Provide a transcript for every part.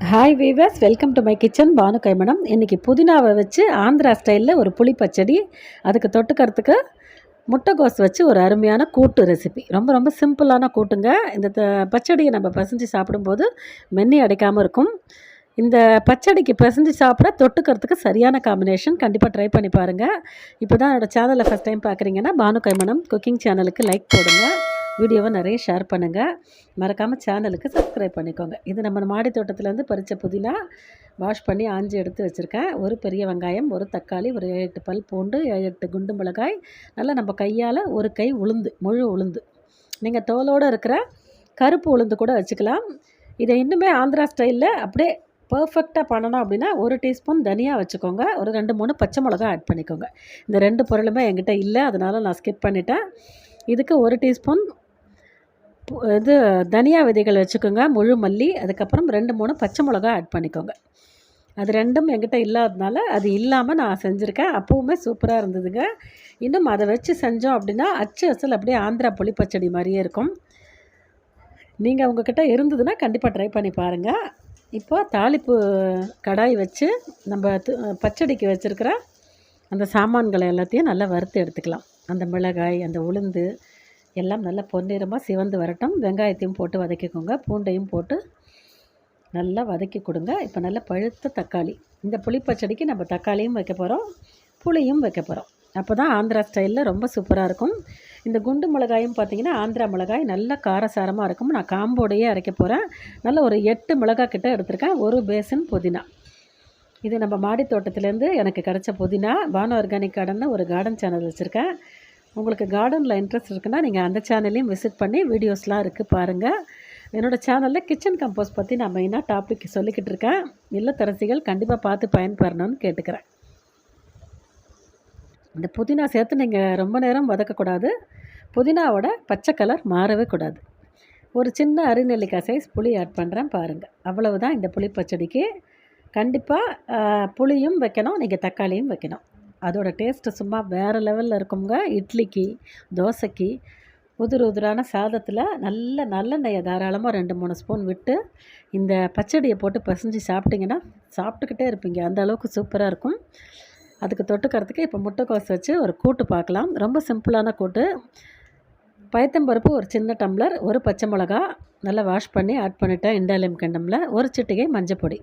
Hi viewers welcome to my kitchen Bhanu கைமணம் இன்றைக்கி புதினாவை வச்சு ஆந்திரா ஸ்டைலில் ஒரு புளி பச்சடி அதுக்கு தொட்டுக்கிறதுக்கு முட்டைகோஸ் வச்சு ஒரு அருமையான கூட்டு ரெசிபி ரொம்ப ரொம்ப சிம்பிளான கூட்டுங்க. இந்த த- பச்சடியை நம்ம பசஞ்சு சாப்பிடும்போது மென்னி அடைக்காமல் இருக்கும். இந்த பச்சடிக்கு பிசைஞ்சு சாப்பிட தொட்டுக்கிறதுக்கு சரியான காம்பினேஷன் கண்டிப்பாக ட்ரை பண்ணி பாருங்கள் இப்போ தான் என்னோடய சேனலை ஃபஸ்ட் டைம் பார்க்குறீங்கன்னா பானு கைமணம் குக்கிங் சேனலுக்கு லைக் போடுங்க. வீடியோவை நிறைய ஷேர் பண்ணுங்கள் மறக்காமல் சேனலுக்கு சப்ஸ்கிரைப் பண்ணிக்கோங்க. இது நம்ம மாடி தோட்டத்துலேருந்து பறித்த புதினா வாஷ் பண்ணி ஆஞ்சி எடுத்து வச்சுருக்கேன். ஒரு பெரிய வெங்காயம் ஒரு தக்காளி ஒரு ஏழு எட்டு பல் பூண்டு ஏழு எட்டு குண்டு மிளகாய். நல்லா நம்ம கையால் ஒரு கை உளுந்து முழு உளுந்து. நீங்கள் தோலோடு இருக்கிற கருப்பு உளுந்து கூட வச்சுக்கலாம். இதை இன்னுமே ஆந்திரா ஸ்டைலில் அப்படியே பர்ஃபெக்டாக பண்ணணும் அப்படின்னா ஒரு டீஸ்பூன் தனியாக வச்சுக்கோங்க. ஒரு ரெண்டு மூணு பச்சை மிளகா ஆட் பண்ணிக்கோங்க. இந்த ரெண்டு பொருளுமே என்கிட்ட இல்லை. அதனால் நான் ஸ்கிப் பண்ணிட்டேன். இதுக்கு ஒரு டீஸ்பூன் இது தனியா விதைகள் வச்சுக்கோங்க முழு மல்லி அதுக்கப்புறம் ரெண்டு மூணு பச்சை மிளகா ஆட் பண்ணிக்கோங்க. அது ரெண்டும் என்கிட்ட இல்லாததுனால அது இல்லாமல் நான் செஞ்சுருக்கேன். அப்போவுமே சூப்பராக இருந்ததுங்க. இன்னும் அதை வச்சு செஞ்சோம் அப்படின்னா அச்சு அசல் அப்படியே ஆந்திரா புளி பச்சடி மாதிரியே இருக்கும். நீங்கள் உங்ககிட்ட இருந்ததுன்னா கண்டிப்பாக ட்ரை பண்ணி பாருங்கள் இப்போ தாளிப்பு கடாய் வச்சு நம்ம து- பச்சடிக்கு வச்சுருக்கிற அந்த சாமான்களை எல்லாத்தையும் நல்லா வறுத்து எடுத்துக்கலாம். அந்த மிளகாய் அந்த உளுந்து எல்லாம் நல்லா பொன்னிறமாக சிவந்து வரட்டும். வெங்காயத்தையும் போட்டு வதக்கிக்கோங்க. பூண்டையும் போட்டு நல்லா வதக்கி கொடுங்க. இப்போ நல்லா பழுத்த தக்காளி. இந்த புளிப்பச்சடிக்கு நம்ம தக்காளியும் வைக்க போகிறோம் புளியும் வைக்க போகிறோம் அப்போ தான் ஆந்திரா ஸ்டைலில் ரொம்ப சூப்பராக இருக்கும். இந்த குண்டு மிளகாயும் பார்த்தீங்கன்னா ஆந்திரா மிளகாய் நல்ல காரசாரமாக இருக்கும் நான் காம்போடையே அரைக்க போகிறேன் நல்ல ஒரு எட்டு மிளகாய் கிட்ட எடுத்திருக்கேன். ஒரு பேசன் புதினா. இது நம்ம மாடி தோட்டத்துலேருந்து எனக்கு கிடச்ச புதினா. பானு ஆர்கானிக் கார்டன்னு ஒரு கார்டன் சேனல் வச்சுருக்கேன். உங்களுக்கு கார்டனில் இன்ட்ரெஸ்ட் இருக்குன்னா நீங்கள் அந்த சேனல்லையும் விசிட் பண்ணி வீடியோஸ்லாம் இருக்குது பாருங்கள் என்னோடய சேனலில் கிச்சன் கம்போஸ் பற்றி நான் மெயினாக டாபிக் சொல்லிக்கிட்டு இருக்கேன். இல்லத்தரசிகள் கண்டிப்பாக பார்த்து பயன்பெறணும்னு கேட்டுக்கிறேன். இந்த புதினா சேர்த்து நீங்கள் ரொம்ப நேரம் வதக்கக்கூடாது. புதினாவோட பச்சை கலர் மாறவே கூடாது. ஒரு சின்ன அரிநெல்லிக்காய் சைஸ் புளி ஆட் பண்ணுறேன் பாருங்கள் அவ்வளவு தான் இந்த புளி பச்சடிக்கு கண்டிப்பாக புளியும் வைக்கணும் நீங்கள் தக்காளியும் வைக்கணும். அதோட டேஸ்ட்டு சும்மா வேறு லெவலில் இருக்குங்க. இட்லிக்கு தோசைக்கு உதிர் உதிரான சாதத்தில் நல்ல நல்லெண்ணெயை தாராளமாக ரெண்டு மூணு ஸ்பூன் விட்டு இந்த பச்சடியை போட்டு பிசைஞ்சு சாப்பிட்டிங்கன்னா சாப்பிட்டுக்கிட்டே இருப்பீங்க. அந்த அளவுக்கு சூப்பராக இருக்கும். அதுக்கு தொட்டுக்கிறதுக்கு இப்போ முட்டைக்கோஸ் வச்சு ஒரு கூட்டு பார்க்கலாம். ரொம்ப சிம்பிளான கூட்டு. பயத்தம்பருப்பு ஒரு சின்ன டம்ளர் ஒரு பச்சை மிளகா நல்லா வாஷ் பண்ணி ஆட் பண்ணிட்டேன். இண்டாலியம் கிண்டமில். ஒரு சிட்டிகை மஞ்சள் பொடி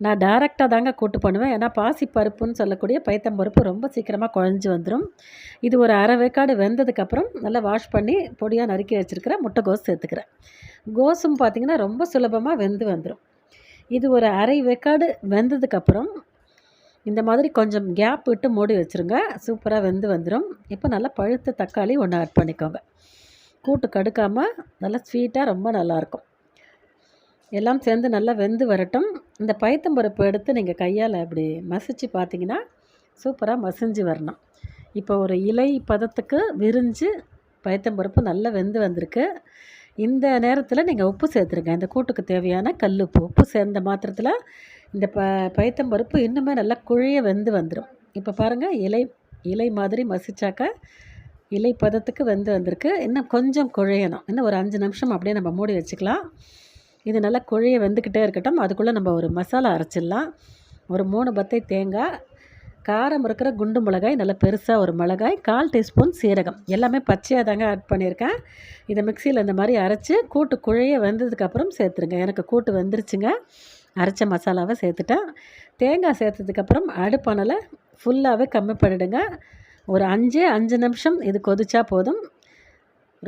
நான் டேரெக்டாக தாங்க கூட்டு பண்ணுவேன். ஏன்னா பாசி பருப்புன்னு சொல்லக்கூடிய பயத்தம்பருப்பு ரொம்ப சீக்கிரமாக குழஞ்சி வந்துடும் இது ஒரு அரை வேக்காடு வெந்ததுக்கப்புறம் நல்லா வாஷ் பண்ணி பொடியாக நறுக்கி வச்சுருக்கிற முட்டைகோஸ் சேர்த்துக்கிறேன். கோஸும் பார்த்திங்கன்னா ரொம்ப சுலபமாக வெந்து வந்துடும் இது ஒரு அரை வேக்காடு வெந்ததுக்கப்புறம் இந்த மாதிரி கொஞ்சம் கேப் விட்டு மூடி வச்சுருங்க. சூப்பராக வெந்து வந்துடும் இப்போ நல்லா பழுத்த தக்காளி ஒன்று ஆட் பண்ணிக்கோங்க. கூட்டு கடுக்காமல் நல்லா ஸ்வீட்டாக ரொம்ப நல்லாயிருக்கும் எல்லாம் சேர்ந்து நல்லா வெந்து வரட்டும். இந்த பயத்தம்பருப்பு எடுத்து நீங்கள் கையால் அப்படி மசிச்சு பார்த்தீங்கன்னா சூப்பராக மசிஞ்சு வரணும். இப்போ ஒரு இலை பதத்துக்கு விரிஞ்சு பயத்தம்பருப்பு நல்லா வெந்து வந்திருக்கு. இந்த நேரத்தில் நீங்கள் உப்பு சேர்த்துருங்க. இந்த கூட்டுக்கு தேவையான கல் உப்பு உப்பு சேர்ந்த மாத்திரத்தில் இந்த ப பயத்தம்பருப்பு இன்னுமே நல்லா குழிய வெந்து வந்துடும் இப்போ பாருங்கள் இலை இலை மாதிரி மசிச்சாக்கா இலை பதத்துக்கு வெந்து வந்திருக்கு. இன்னும் கொஞ்சம் குழையணும். இன்னும் ஒரு அஞ்சு நிமிஷம் அப்படியே நம்ம மூடி வச்சுக்கலாம். இது நல்லா குழைய வெந்துக்கிட்டே இருக்கட்டும். அதுக்குள்ளே நம்ம ஒரு மசாலா அரைச்சிடலாம். ஒரு மூணு பத்தை தேங்காய் காரம் இருக்கிற குண்டு மிளகாய் நல்லா பெருசாக ஒரு மிளகாய் கால் டீஸ்பூன் சீரகம். எல்லாமே பச்சையாக தாங்க ஆட் பண்ணியிருக்கேன். இதை மிக்சியில் இந்த மாதிரி அரைச்சி கூட்டு குழைய வெந்ததுக்கப்புறம் சேர்த்துருங்க. எனக்கு கூட்டு வெந்துருச்சுங்க. அரைச்ச மசாலாவை சேர்த்துட்டேன். தேங்காய் சேர்த்ததுக்கப்புறம் அடுப்பானலை ஃபுல்லாகவே கம்மி பண்ணிடுங்க. ஒரு அஞ்சே அஞ்சு நிமிஷம் இது கொதிச்சா போதும்.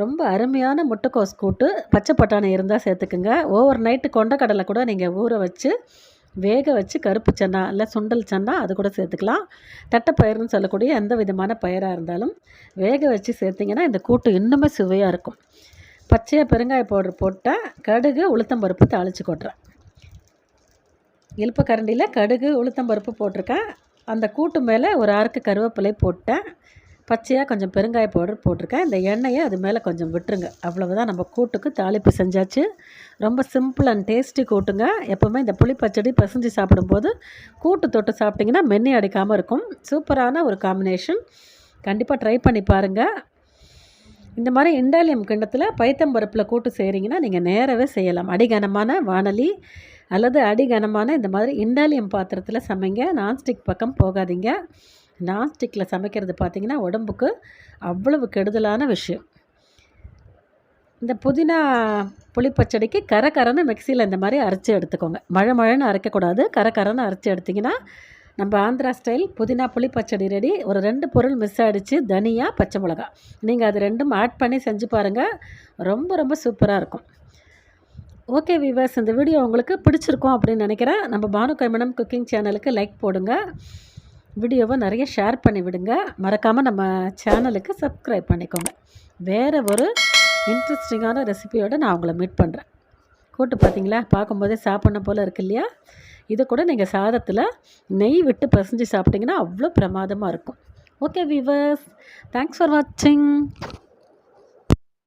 ரொம்ப அருமையான முட்டைக்கோஸ் கூட்டு. பச்சை பட்டாணி இருந்தால் சேர்த்துக்குங்க. ஓவர் நைட்டு கொண்டக்கடலை கூட நீங்கள் ஊற வச்சு வேக வச்சு கருப்பு சன்னா இல்லை சுண்டல் சன்னா அது கூட சேர்த்துக்கலாம். தட்டைப்பயிர்னு சொல்லக்கூடிய எந்த விதமான பயிராக இருந்தாலும் வேக வச்சு சேர்த்திங்கன்னா இந்த கூட்டு இன்னுமே சுவையாக இருக்கும். பச்சையாக பெருங்காய பவுடர் போட்டால் கடுகு உளுத்தம்பருப்பு தாளித்து கொட்டுறேன். இழுப்பு கரண்டியில் கடுகு உளுத்தம்பருப்பு போட்டிருக்கேன். அந்த கூட்டு மேலே ஒரு ஆறுக்கு கருவேப்பிலை போட்டேன். பச்சையாக கொஞ்சம் பெருங்காய பவுடர் போட்டிருக்கேன். இந்த எண்ணெயை அது மேலே கொஞ்சம் விட்டுருங்க. அவ்வளவுதான் நம்ம கூட்டுக்கு தாளிப்பு செஞ்சாச்சு. ரொம்ப சிம்பிள் அண்ட் டேஸ்டி கூட்டுங்க. எப்போவுமே இந்த புளிப்பச்சடி பசஞ்சு சாப்பிடும்போது கூட்டு தொட்டு சாப்பிட்டிங்கன்னா மென்னி அடிக்காமல் இருக்கும். சூப்பரான ஒரு காம்பினேஷன் கண்டிப்பாக ட்ரை பண்ணி பாருங்கள் இந்த மாதிரி இண்டாலியம் கிண்ணத்தில் பைத்தம்பருப்பில் கூட்டு செய்கிறீங்கன்னா நீங்கள் நேரவே செய்யலாம். அடிகனமான வானலி அல்லது அடி கனமான இந்த மாதிரி இண்டாலியம் பாத்திரத்தில் சமைங்க. நான்ஸ்டிக் பக்கம் போகாதீங்க. நான்ஸ்டிக்கில் சமைக்கிறது பார்த்திங்கன்னா உடம்புக்கு அவ்வளவு கெடுதலான விஷயம். இந்த புதினா புளிப்பச்சடிக்கு கரக்கரன்னு மிக்சியில் இந்த மாதிரி அரைச்சி எடுத்துக்கோங்க. மழை மழைன்னு அரைக்கக்கூடாது. கரக்கரன்னு அரைச்சி எடுத்திங்கன்னா நம்ம ஆந்திரா ஸ்டைல் புதினா புளி பச்சடி ரெடி. ஒரு ரெண்டு பொருள் மிஸ் ஆகிடுச்சு தனியாக பச்சை மிளகா. நீங்கள் அது ரெண்டும் ஆட் பண்ணி செஞ்சு பாருங்கள் ரொம்ப ரொம்ப சூப்பராக இருக்கும். ஓகே விவர்ஸ் இந்த வீடியோ உங்களுக்கு பிடிச்சிருக்கும் அப்படின்னு நினைக்கிறேன். நம்ம பானு கைமணம் குக்கிங் சேனலுக்கு லைக் போடுங்க. வீடியோவை நிறைய ஷேர் பண்ணி விடுங்க மறக்காமல் நம்ம சேனலுக்கு சப்ஸ்கிரைப் பண்ணிக்கோங்க. வேறு ஒரு இன்ட்ரெஸ்டிங்கான ரெசிபியோடு நான் உங்களை மீட் பண்ணுறேன் கூட்டு பார்த்தீங்களா? பார்க்கும்போதே சாப்பிட்ணும் போல் இருக்கு இல்லையா? இதை கூட நீங்கள் சாதத்தில் நெய் விட்டு பசஞ்சு சாப்பிட்டிங்கன்னா அவ்வளோ பிரமாதமாக இருக்கும். ஓகே விவர்ஸ் தேங்க்ஸ் ஃபார் வாட்சிங்